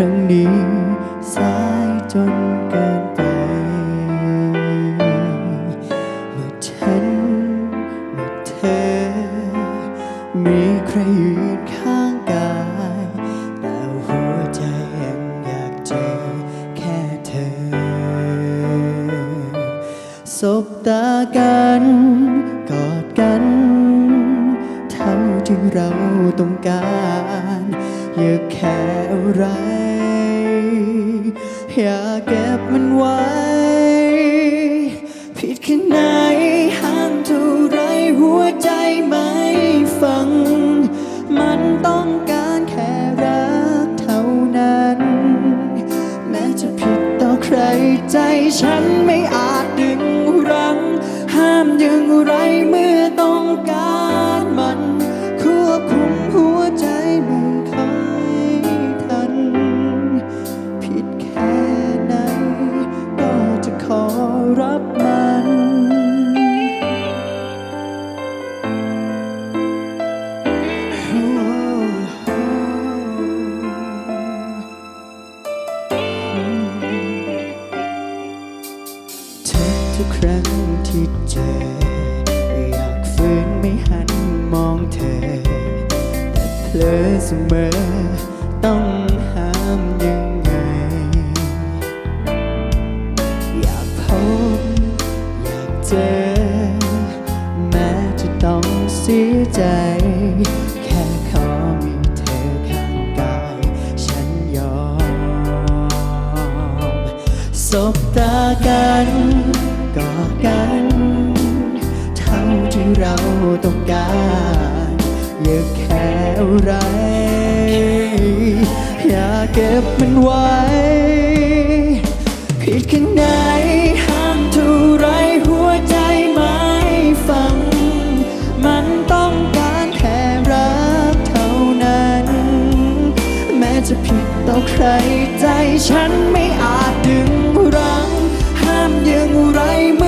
รั้งนี้สายจนเกินไป เมื่อฉันเมื่อเธอ มีใครยืนข้างกาย แต่หัวใจยังอยากเจอแค่เธอ สบตากัน กอดกันเท่าที่เราต้องการ อย่าแค่อะไร อย่าเก็บมันไว้ ผิดแค่ไหนห้ามเท่าไรหัวใจไม่ฟัง มันต้องการแค่รักเท่านั้น แม้จะผิดต่อใครใจฉันไม่อาจดึงรั้ง ห้ามย่างไรเมื่อต้อง ทุกครั้งที่เจอ อยากฝืนไม่หันมองเธอ แต่เพลอเสมอ ต้องห้ามยังไง อยากพบ อยากเจอ แม้จะต้องเสียใจ แค่ขอมีเธอข้างกาย ฉันยอม สบตากัน กัน เท่าที่เราต้องการอย่าแค่ไร อย่าเก็บมันไว้ ผิดแค่ไหนห้ามทุาไรหัวใจไม่ฟัง มันต้องการแค่รักเท่านั้น แม้จะผิดต่อใครใจฉันไม่อาจดึงรั้ง ห้ามยังไรเมื่อ